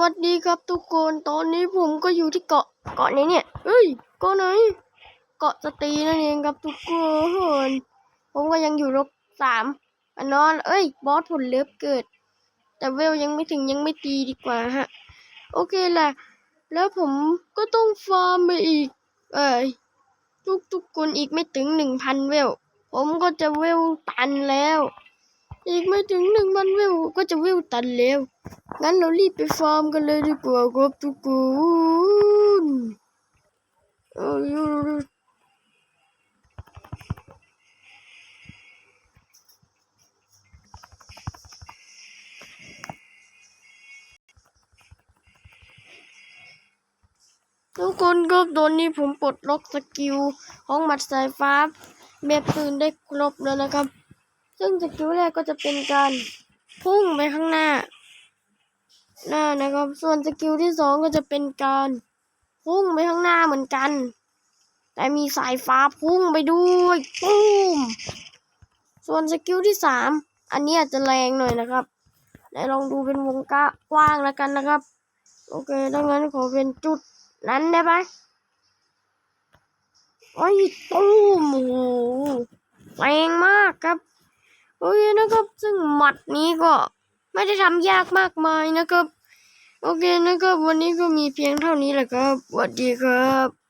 วัสดีครับทุกคนตอนนี้ผมก็อยู่ที่เกาะเกาะไหนเนี่ยเอ้ยเกาะไหน เกาะสตีนั่นเองครับทุกคนผมก็ยังอยู่ลบสามอันนอน เอ้ย บอสผลเลิฟเกิด แต่เวลยังไม่ถึงยังไม่ตีดีกว่าฮะ โอเคแหละแล้วผมก็ต้องฟาร์มไปอีก เอ้ยทุกทุกๆคนอีกไม่ถึงหนึ่งพันเวล ผมก็จะเวลตันแล้ว อีกไม่ถึงหนึ่งพันเวลก็จะเวลตันแล้ว งั้นเรารีบไปฟาร์มกันเลยดีกว่าครับทุกคนเอ้ยทุกคนครับตอนนี้ผมปลดล็อกสกิลของหมัดสายฟ้าแบบปืนได้ครบแล้วนะครับ ซึ่งสกิลแรกก็จะเป็นการพุ่งไปข้างหน้า หน้านะครับ ส่วนสกิลที่สองก็จะเป็นการพุ่งไปข้างหน้าเหมือนกัน แต่มีสายฟ้าพุ่งไปด้วยปุ้มส่วนสกิลที่สามอันนี้อาจจะแรงหน่อยนะครับไหนลองดูเป็นวงกะกว้างแล้วกันนะครับ โอเคดังนั้นขอเป็นจุดนั้นได้ไหมโอ้ยตุ้มโอ้โหแรงมากครับ โอเคนะครับ ซึ่งหมัดนี้ก็ไม่ได้ทำยากมากมายนะครับ โอเคนะครับ วันนี้ก็มีเพียงเท่านี้แหละครับสวัสดีครับ